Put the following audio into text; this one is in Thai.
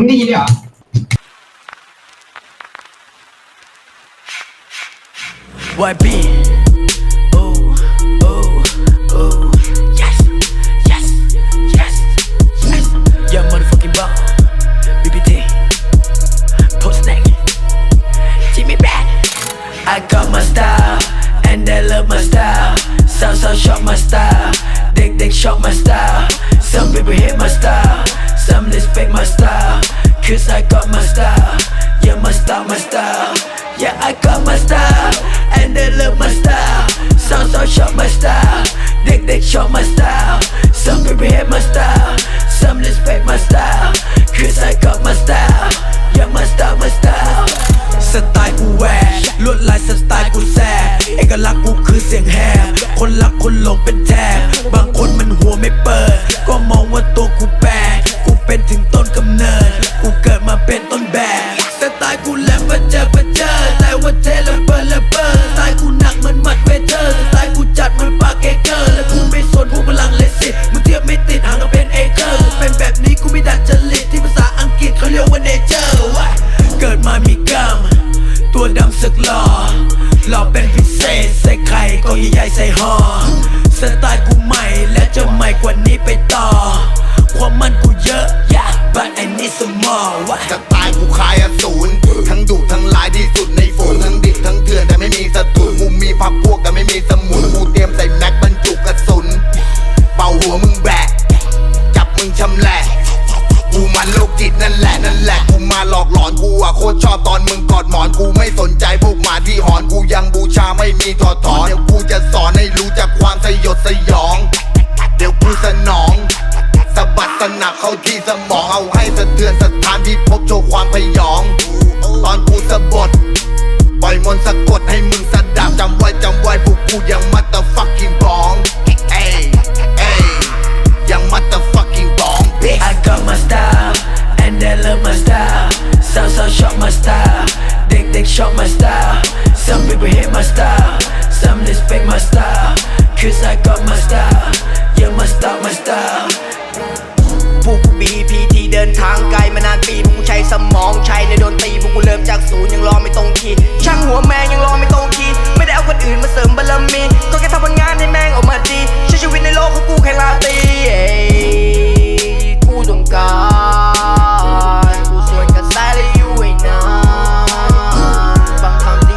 ഇന്ത്യയിലാ Oh, oh, oh. Yes, yes, yes, yes. Motherfucking Post Jimmy I got my style And they love my style. So, so show my style They they short my style. Some people hate my style. Some respect my style. Cause I got my style. Yeah, my style, my style. Yeah, I got my style. And they love my style. Some so short my style. They they short my style. Some people hate my style. Some respect my style. Cause I got my style. Yeah, my style, my style. สไตล์กูแหวก ลวดลายสไตล์กูแสบเอกลักษณ์กูคือเสียงแหบคนรักคนหลงเป็นแทบบางคนมันหัวไม่เปิด ก็มองว่าตัวกู หล่อหล่อเป็นพิเศษ ใส่ไข่ก็ใหญ่ๆใส่ห่อสไตล์กูใหม่และจะใหม่กว่านี้ไปต่อ ความมันกูเยอะ yeah but I need some more วะสไตล์กูคา มันโรคจิตนั่นแหละนั่นแหละกูมาหลอกหลอนกูอะโคตรชอบตอนมึงกอดหมอนกูไม่สนใจพวกหมาที่หอนกูยังบูชาไม่มีถอดถอนเดี๋ยวกูจะสอนให้รู้จักความสยดสยอง เดี๋ยวกูสนองสะบัดสนับเข้าที่สมองเอาให้สะเทือนสถานที่พบโชว์ความพยอง ตอนกูสะบดปล่อยมนต์สะกดให้มึงส my style They they shot my style Some people hate my style Some respect my style Cause I got my style Yeah my style my style พวกกูบีพีทีเดินทางไกลมานานปีพวกกูใช้สมองใช้ในดนตรีพวกกูเริ่มจากศูนย์ยังรอไม่ตรง